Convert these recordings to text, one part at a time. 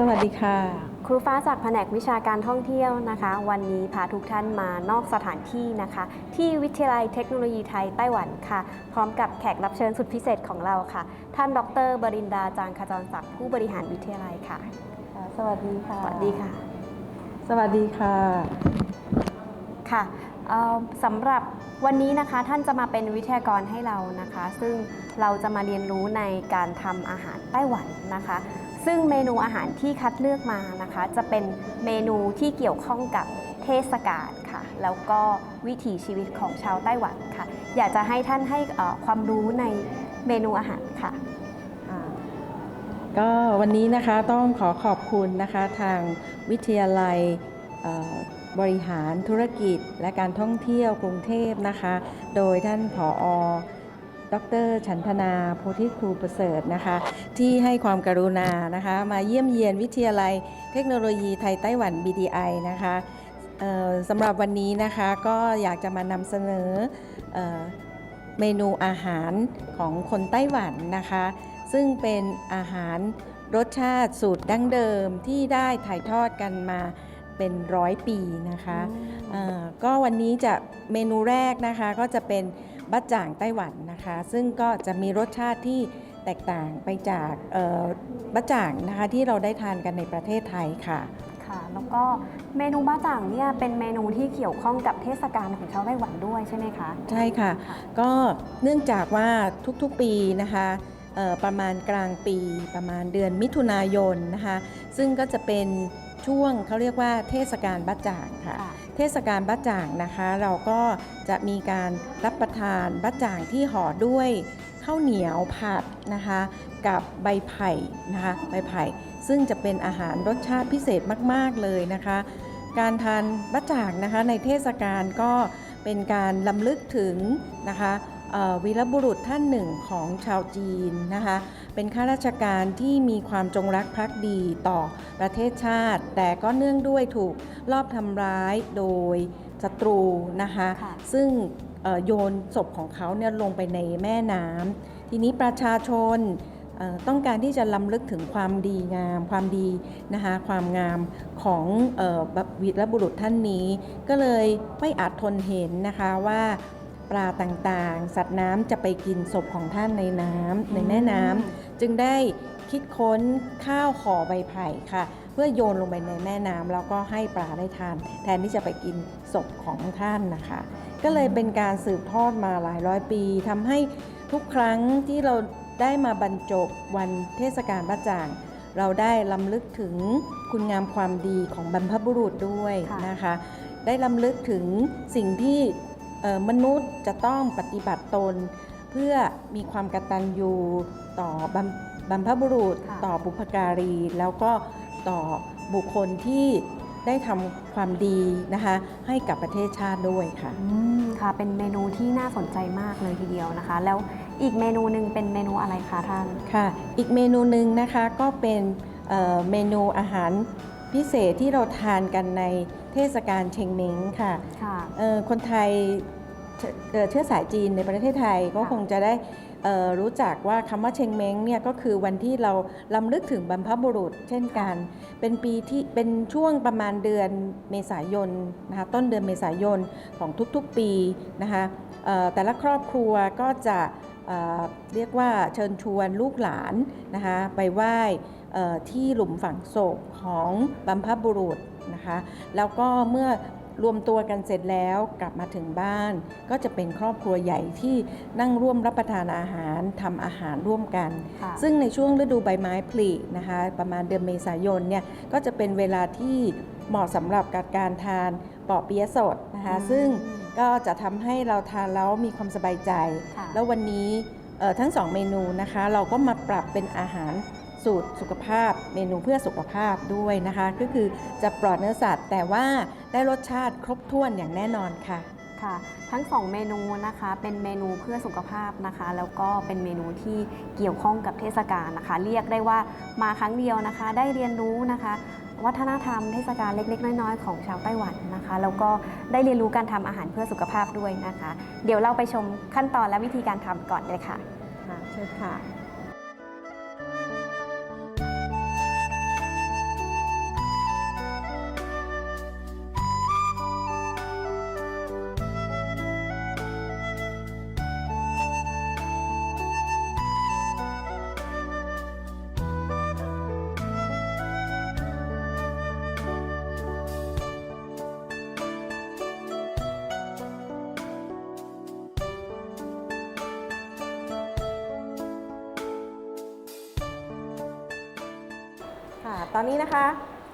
สวัสดีค่ะ ครูฟ้าจากแผนกวิชาการท่องเที่ยวนะคะ วันนี้พาทุกท่านมานอกสถานที่นะคะ ที่วิทยาลัยเทคโนโลยีไทยไต้หวันค่ะ พร้อมกับแขกรับเชิญสุดพิเศษของเราค่ะ ท่านดร บรินดาจางขจรศักดิ์ผู้บริหารวิทยาลัยค่ะ สวัสดีค่ะ สวัสดีค่ะ สวัสดีค่ะค่ะเอ่อสำหรับวันนี้นะคะท่านจะมาเป็นวิทยากรให้เรานะคะ ซึ่งเราจะมาเรียนรู้ในการทำอาหารไต้หวันนะคะ ซึ่งเมนูอาหารที่คัดเลือกมานะคะ จะเป็นเมนูที่เกี่ยวข้องกับเทศกาลค่ะ แล้วก็วิถีชีวิตของชาวไต้หวันค่ะ อยากจะให้ท่านให้ความรู้ในเมนูอาหารค่ะก็วันนี้นะคะต้องขอขอบคุณนะคะทางวิทยาลัยบริหารธุรกิจและการท่องเที่ยวกรุงเทพนะคะ โดยท่านผอ ดรฉันธนาโพธิครูประเสริฐนะคะ ที่ให้ความกรุณานะคะ มาเยี่ยมเยียนวิทยาลัยเทคโนโลยีไทยไต้หวัน BDI นะคะเอ่อสำหรับวันนี้นะคะก็อยากจะมานำเสนอเอ่อเมนูอาหารของคนไต้หวันนะคะ ซึ่งเป็นอาหารรสชาติสูตรดั้งเดิมที่ได้ถ่ายทอดกันมาเป็นร้อยปีนะคะเอ่อก็วันนี้จะเมนูแรกนะคะก็จะเป็น บัจจ่างไต้หวันนะคะ ซึ่งก็จะมีรสชาติที่แตกต่างไปจากเอ่อบัจจ่างนะคะที่เราได้ทานกันในประเทศไทยค่ะค่ะแล้วก็เมนูบ้าจ่างเนี่ยเป็นเมนูที่เกี่ยวข้องกับเทศกาลของชาวไต้หวันด้วยใช่ไหมคะใช่ค่ะ ก็เนื่องจากว่าทุกๆปีนะคะเอ่อประมาณกลางปีประมาณเดือนมิถุนายนนะคะซึ่งก็จะเป็น ช่วงเขาเรียกว่าเทศกาลบัจจ่างค่ะค่ะ เทศกาลบัจจ่างนะคะ เราก็จะมีการรับประทานบัจจ่างที่ห่อด้วยข้าวเหนียวผัดนะคะ กับใบไผ่นะคะใบไผ่ ซึ่งจะเป็นอาหารรสชาติพิเศษมาก ๆ เลยนะคะ การทานบัจจ่างนะคะในเทศกาลก็เป็นการลำลึกถึงนะคะเอ่อ วีรบุรุษท่านหนึ่งของชาวจีนนะคะ เป็นข้าราชการที่มีความจงรักภักดีต่อประเทศชาติ แต่ก็เนื่องด้วยถูกลอบทำร้ายโดยศัตรูนะคะค่ะซึ่งเอ่อโยนศพของเขาเนี่ยลงไปในแม่น้ำทีนี้ประชาชนเอ่อต้องการที่จะล้ำลึกถึงความดีงามความดีนะคะความงามของเออวีรบุรุษท่านนี้ ก็เลยไม่อาจทนเห็นนะคะว่า ปลาต่างๆ สัตว์น้ำจะไปกินศพของท่านในน้ำในแม่น้ำจึงได้คิดค้นข้าวห่อใบไผ่ค่ะ เพื่อโยนลงไปในแม่น้ำแล้วก็ให้ปลาได้ทาน แทนที่จะไปกินศพของท่านนะคะ ก็เลยเป็นการสืบทอดมาหลายร้อยปีทำให้ทุกครั้งที่เราได้มาบรรจบวันเทศกาลบ้าจ่าง เราได้ลำลึกถึงคุณงามความดีของบรรพบุรุษด้วยค่ะนะคะ ได้ลำลึกถึงสิ่งที่เอ่อ มนุษย์จะต้องปฏิบัติตน เพื่อมีความกตัญญูต่อบรรบรรพบุรุษค่ะต่อบุพการี แล้วก็ต่อบุคคลที่ได้ทำความดีนะคะให้กับประเทศชาติด้วยค่ะอืมค่ะ เป็นเมนูที่น่าสนใจมากเลยทีเดียวนะคะ แล้วอีกเมนูหนึ่งเป็นเมนูอะไรคะท่านค่ะ อีกเมนูหนึ่งนะคะก็เป็นเอ่อเมนูอาหารพิเศษที่เราทานกันในเท ศกาลเชงเม้งค่ะค่ะ เอ่อคนไทยเชื้อเอ่อเชื้อสายจีนในประเทศไทยก็ค่ะคงจะได้เอ่อรู้จักว่าคำว่าเชงเม้งเนี่ยก็คือวันที่เราลำลึกถึงบรรพบุรุษ เช่นกัน เป็นปีที่เป็นช่วงประมาณเดือนเมษายนนะคะต้นเดือนเมษายนของทุกๆปีนะคะเอ่อแต่ละครอบครัวก็จะเอ่อเรียกว่าเชิญชวนลูกหลานนะคะไปไหว้เอ่อที่หลุมฝังศพของบรรพบุรุษ นะคะ แล้วก็เมื่อรวมตัวกันเสร็จแล้วกลับมาถึงบ้าน ก็จะเป็นครอบครัวใหญ่ที่นั่งร่วมรับประทานอาหารทำอาหารร่วมกันค่ะซึ่งในช่วงฤดูใบไม้ผลินะคะ ประมาณเดือนเมษายนเนี่ยก็จะเป็นเวลาที่เหมาะสำหรับกับการทานปอเปี๊ยะสดนะคะอืมซึ่งก็จะทำให้เราทานแล้วมีความสบายใจค่ะแล้ววันนี้เอ่อทั้งสองเมนูนะคะ เราก็มาปรับเป็นอาหาร สูตรสุขภาพเมนูเพื่อสุขภาพด้วยนะคะ ก็คือจะปลอดเนื้อสัตว์ แต่ว่าได้รสชาติครบถ้วนอย่างแน่นอนค่ะค่ะ ทั้งสองเมนูนะคะเป็นเมนูเพื่อสุขภาพนะคะ แล้วก็เป็นเมนูที่เกี่ยวข้องกับเทศกาลนะคะ เรียกได้ว่ามาครั้งเดียวนะคะ ได้เรียนรู้นะคะ วัฒนธรรมเทศกาลเล็ก ๆ น้อยๆของชาวไต้หวันนะคะ แล้วก็ได้เรียนรู้การทำอาหารเพื่อสุขภาพด้วยนะคะ เดี๋ยวเราไปชมขั้นตอนและวิธีการทำก่อนเลยค่ะค่ะเชิญค่ะ อนนี้นะคะ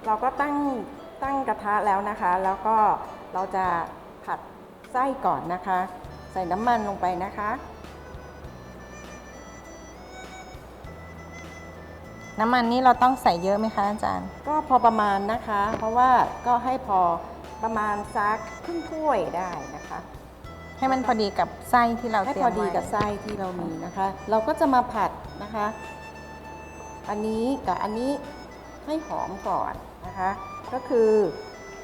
เราก็ตั้งตั้งกระทะแล้วนะคะ แล้วก็เราจะผัดไส้ก่อนนะคะ ใส่น้ำมันลงไปนะคะ น้ำมันนี่เราต้องใส่เยอะไหมคะอาจารย์ ก็พอประมาณนะคะ เพราะว่าก็ให้พอประมาณซักครึ่งถ้วยได้นะคะ ให้มันพอดีกับไส้ที่เราให้เตรียพมอไว้ดีกับไส้ที่เรามีนะคะ เราก็จะมาผัดนะคะ อันนี้กับอันนี้ ให้หอมก่อนนะคะ ก็คือ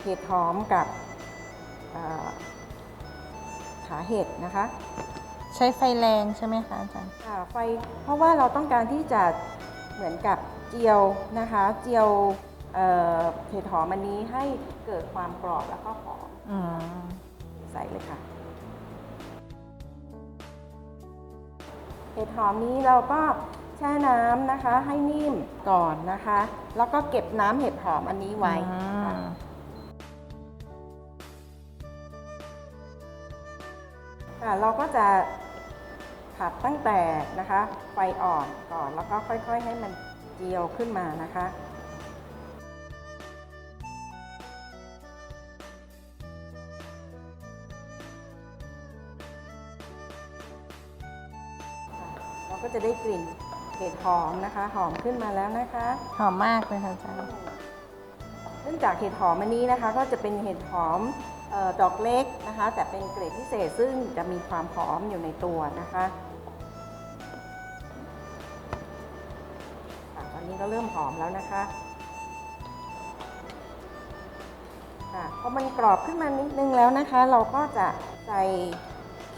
เห็ดหอมกับเอ่อขาเห็ดนะคะ ใช้ไฟแรงใช่ไหมคะอาจารย์ค่ะไฟเพราะว่าเราต้องการที่จะเหมือนกับเจียวนะคะ เจียวเอ่อเห็ดหอมอันนี้ให้เกิดความกรอบแล้วก็หอมอืมใส่เลยค่ะเห็ดหอมนี้เราก็ แช่น้ำนะคะ ให้นิ่มก่อนนะคะ แล้วก็เก็บน้ำเห็ดหอมอันนี้ไว้ค่ะอืมค่ะเราก็จะผัดตั้งแต่นะคะ ไฟอ่อนก่อนแล้วก็ค่อยๆ ให้มันเจียวขึ้นมานะคะ เราก็จะได้กลิ่น เห็ดหอมนะคะ หอมขึ้นมาแล้วนะคะ หอมมากเลยค่ะอาจารย์เนื่องจากเห็ดหอมอันนี้นะคะ ก็จะเป็นเห็ดหอมเออดอกเล็กนะคะ แต่เป็นเกรดพิเศษซึ่งจะมีความหอมอยู่ในตัวนะคะค่ะตอนนี้ก็เริ่มหอมแล้วนะคะค่ะพอมันกรอบขึ้นมานิดนึงแล้วนะคะ เราก็จะใส่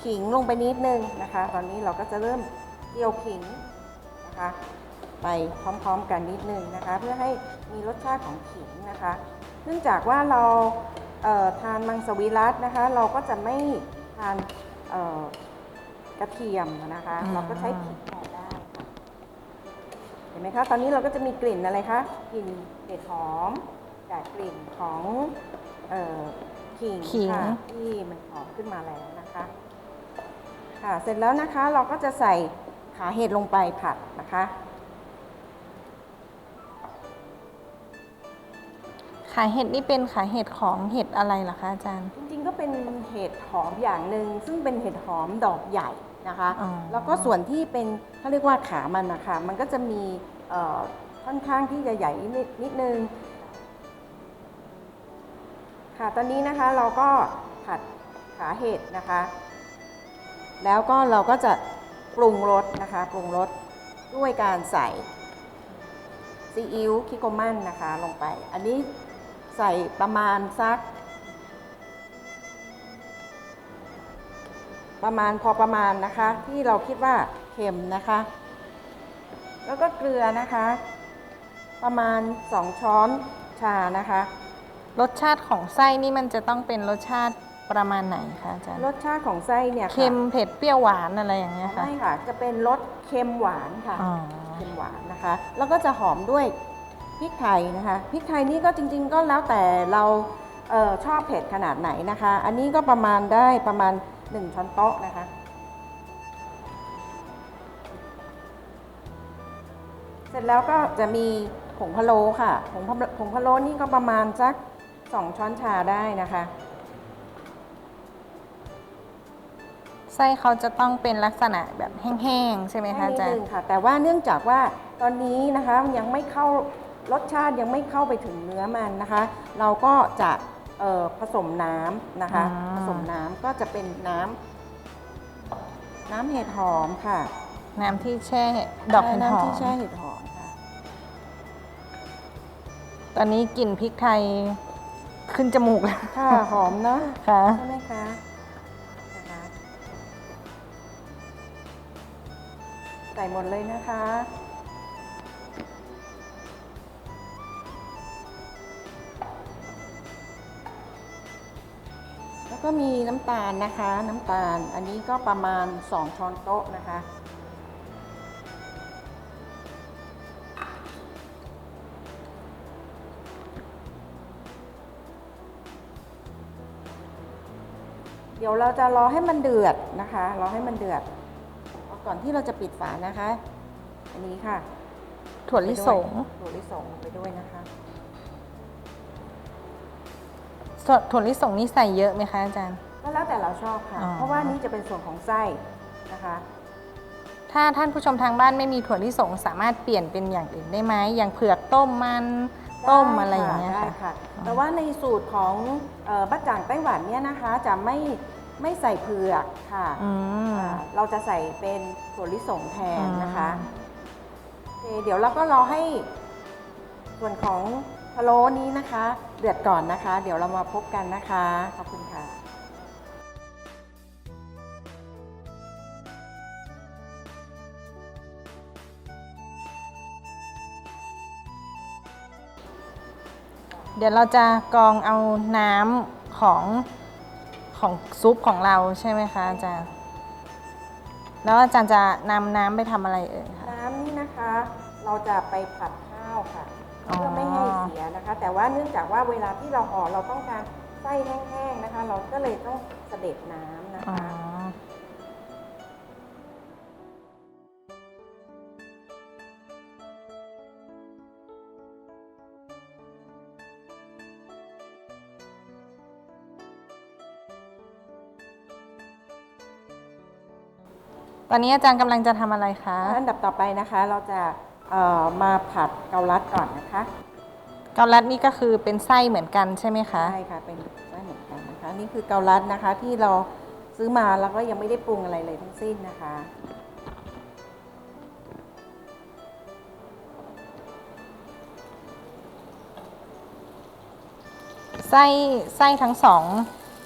ขิงลงไปนิดนึงนะคะ ตอนนี้เราก็จะเริ่มเจียวขิง นะคะ ไปพร้อมๆกันนิดนึงนะคะ เพื่อให้มีรสชาติของขิงนะคะ เนื่องจากว่าเราเอ่อทานมังสวิรัตนะคะ เราก็จะไม่ทานเอ่อกระเทียมนะคะอืมเราก็ใช้ขิงแทนได้ค่ะเห็นไหมคะ ตอนนี้เราก็จะมีกลิ่นอะไรคะกลิ่นเห็ดหอมจากกลิ่นของเอ่อขิงขิงค่ะที่มันหอมขึ้นมาแล้วนะคะค่ะเสร็จแล้วนะคะเราก็จะใส่ ขาเห็ดลงไปผัดนะคะ ขาเห็ดนี่เป็นขาเห็ดของเห็ดอะไรเหรอคะอาจารย์ จริงๆก็เป็นเห็ดหอมอย่างหนึ่งซึ่งเป็นเห็ดหอมดอกใหญ่นะคะ อ๋อ แล้วก็ส่วนที่เป็นเขาเรียกว่าขามันนะคะมันก็จะมีเอ่อค่อนข้างที่จะใหญ่นิดนิดนึงค่ะตอนนี้นะคะเราก็ผัดขาเห็ดนะคะ แล้วก็เราก็จะ ปรุงรสนะคะ ปรุงรสด้วยการใส่ซีอิ๊วคิโกมันนะคะลงไป อันนี้ใส่ประมาณสัก ประมาณพอประมาณนะคะ ที่เราคิดว่าเค็มนะคะ แล้วก็เกลือนะคะ ประมาณ 2 ช้อนชานะคะ รสชาติของไส้นี่มันจะต้องเป็นรสชาติ ประมาณไหนคะอาจารย์รสชาติของไส้เนี่ยค่ะเค็มเผ็ดเปรี้ยวหวานอะไรอย่างเงี้ยค่ะ ไม่ค่ะ จะเป็นรสเค็มหวานค่ะอ๋อ เค็มหวานนะคะ แล้วก็จะหอมด้วยพริกไทยนะคะพริกไทยนี่ก็จริง ๆ ก็แล้วแต่เราเออชอบเผ็ดขนาดไหนนะคะ อันนี้ก็ประมาณได้ประมาณ 1ช้อนโต๊ะนะคะ เสร็จแล้วก็จะมีผงพะโล้ค่ะผงพะผงพะโล้นี่ก็ประมาณสัก 2 ช้อนชาได้นะคะ ไส้เขาจะต้องเป็นลักษณะแบบแห้งๆใช่ไหมคะแค่อานิดจารนึย์งค่ะ แต่ว่าเนื่องจากว่าตอนนี้นะคะยังไม่เข้ารสชาติยังไม่เข้าไปถึงเนื้อมันนะคะ เราก็จะเอ่อผสมน้ำนะคะ อ่า ผสมน้ำก็จะเป็นน้ำน้ำเห็ดหอมค่ะน้ำที่แช่ดอกเห็ดหอน้ำมที่แช่เห็ดหอมค่ะ ตอนนี้กลิ่นพริกไทยขึ้นจมูกแล้วค่ะหอมเนาะค่ะ ใช่ไหมคะนะคะ ส่หมดเลยนะคะ แล้วก็มีน้ำตาลนะคะ น้ำตาลอันนี้ก็ประมาณ 2 ช้อนโต๊ะนะคะเดี๋ยวเราจะรอให้มันเดือดนะคะ รอให้มันเดือด ก่อนที่เราจะปิดฝานะคะ อันนี้ค่ะทถั่วลิสงถั่วลิสงไปด้วยนะคะส่วนถั่วลิสงนี่ใส่เยอะไหมคะอาจารย์ก็แล้วแต่เราชอบค่ะอ๋อเพราะว่านี่จะเป็นส่วนของไส้นะคะ ถ้าท่านผู้ชมทางบ้านไม่มีถั่วลิสงสามารถเปลี่ยนเป็นอย่างอื่นได้ไหมอย่างเผือกต้มมันต้มอะไรอย่างเงี้ยได้ค่ะค่ะอ๋อแต่ว่าในสูตรของเอ่อบ้าจ่างไต้หวันเนี่ยนะคะจะไม่ ไม่ใส่เผือกค่ะอืม อ่าเราจะใส่เป็นถั่วลิสงแทนนะคะอืมโอเคเดี๋ยวเราก็รอให้ส่วนของพะโล้นี้นะคะ เดือดก่อนนะคะ เดี๋ยวเรามาพบกันนะคะ ขอบคุณค่ะ เดี๋ยวเราจะกรองเอาน้ำของ ของซุปของเราใช่ไหมคะอาจารย์ แล้วอาจารย์จะนำน้ำไปทำอะไรเอ่ยคะ น้ำนี่นะคะ เราจะไปผัดข้าวค่ะ อ๋อ เพื่อไม่ให้เสียนะคะ แต่ว่าเนื่องจากว่าเวลาที่เราห่อเราต้องการไส้แห้งๆนะคะ เราก็เลยต้องเสด็จน้ำนะอ๋อคะ ตอนนี้อาจารย์กำลังจะทำอะไรคะ อันดับต่อไปนะคะเราจะเอ่อมาผัดเกาลัดก่อนนะคะเกาลัดนี่ก็คือเป็นไส้เหมือนกันใช่ไหมคะ ใช่ค่ะเป็นไส้เหมือนกันนะคะ นี่คือเกาลัดนะคะที่เราซื้อมาแล้วก็ยังไม่ได้ปรุงอะไรเลยทั้งสิ้นนะคะ ไส้ไส้ทั้งสอง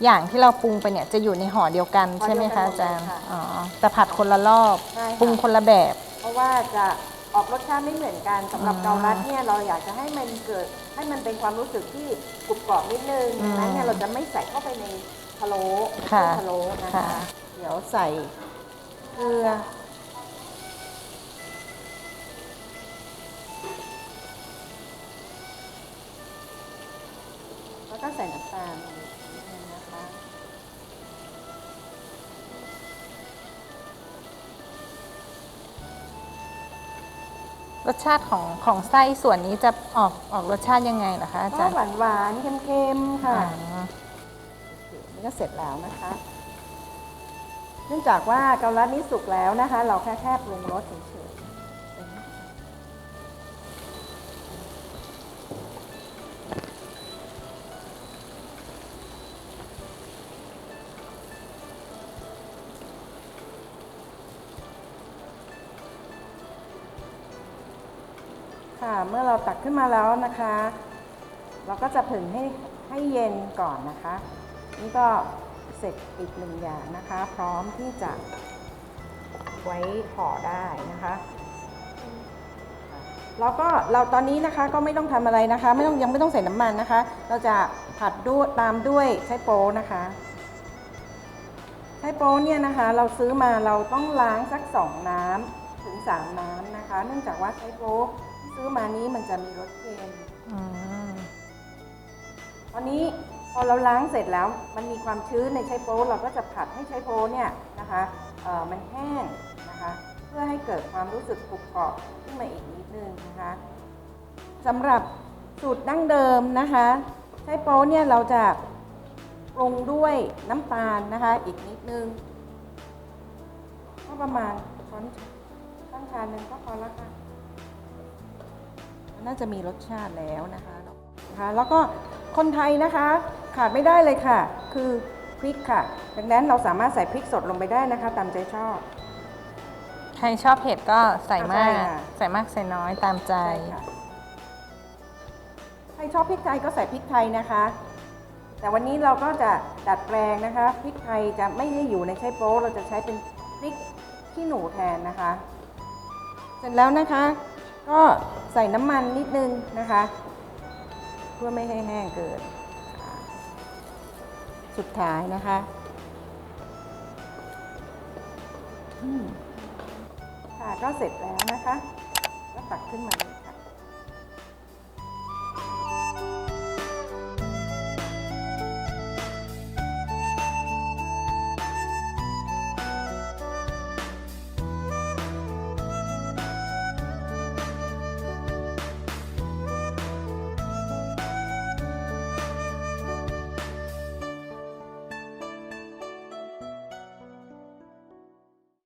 อย่างที่เราปรุงไปเนี่ยจะอยู่ในห่อเดียวกันห่อใช่ไหมเดียวกัคะนอาจารย์หมดเลยค่ะอ๋อแต่ผัดคนละรอบใช่ค่ะ ปรุงคนละแบบ เพราะว่าจะออกรสชาติไม่เหมือนกันสำหรับอืมเกาลัดเนี่ยเราอยากจะให้มันเกิดให้มันเป็นความรู้สึกที่กรุบกรอบนิดนึงอืมดังนั้นเนี่ยเราจะไม่ใส่เข้าไปในพะโล้ค่ะเส้นพะโล้นะคะค่ะเดี๋ยวใส่เกลือแล้วก็ใส่น้ำตาล รสชาติของของไส้ส่วนนี้จะออกออกรสชาติยังไงล่ะคะอาก็จารย์หวานหวานๆเค็มๆอ๋ค่ะอนี่ก็เสร็จแล้วนะคะ เนื่องจากว่าเกาลัดนี้สุกแล้วนะคะ เราแค่แค่ปรุงรสเฉย ตักขึ้นมาแล้วนะคะ เราก็จะผึ่งให้ให้เย็นก่อนนะคะ นี่ก็เสร็จอีกหนึ่งอย่างนะคะ พร้อมที่จะไว้ห่อได้นะคะแล้วก็เราตอนนี้นะคะก็ไม่ต้องทำอะไรนะคะ ไม่ต้องยังไม่ต้องใส่น้ำมันนะคะ เราจะผัดด้วยตามด้วยไชโป๊นะคะไชโป๊เนี่ยนะคะ เราซื้อมาเราต้องล้างสักสองน้ำถึงสามน้ำนะคะ เนื่องจากว่าไชโป๊ ซื้อมานี้มันจะมีรสเค็มอืมตอนนี้พอเราล้างเสร็จแล้ว มันมีความชื้นในไชโป๊เราก็จะผัดให้ไชโป๊เนี่ยนะคะเอ่อมันแห้งนะคะ เพื่อให้เกิดความรู้สึกกรุบกรอบขึ้นมาอีกนิดนึงนะคะสำหรับสูตรดั้งเดิมนะคะไชโป๊เนี่ยเราจะปรุงด้วยน้ำตาลนะคะ อีกนิดนึงก็ประมาณช้อนช้อนชาหนึ่งก็พอแล้วค่ะ น่าจะมีรสชาติแล้วนะคะนะคะแล้วก็คนไทยนะคะขาดไม่ได้เลยค่ะ คือพริกค่ะ ดังนั้นเราสามารถใส่พริกสดลงไปได้นะคะ ตามใจชอบ ใครชอบเผ็ดก็ใส่มาใช่ก ค่ะ ใส่มากใส่น้อยตามใจใช่ค่ะใครชอบพริกไทยก็ใส่พริกไทยนะคะ แต่วันนี้เราก็จะดัดแปลงนะคะพริกไทยจะไม่ได้อยู่ในไช่โป๊เราจะใช้เป็นพริกขี้หนูแทนนะคะ เสร็จแล้วนะคะ ก็ใส่น้ำมันนิดนึงนะคะ เพื่อไม่ให้แห้งเกินสุดท้ายนะคะค่ะก็เสร็จแล้วนะคะ ก็ตักขึ้นมาเลย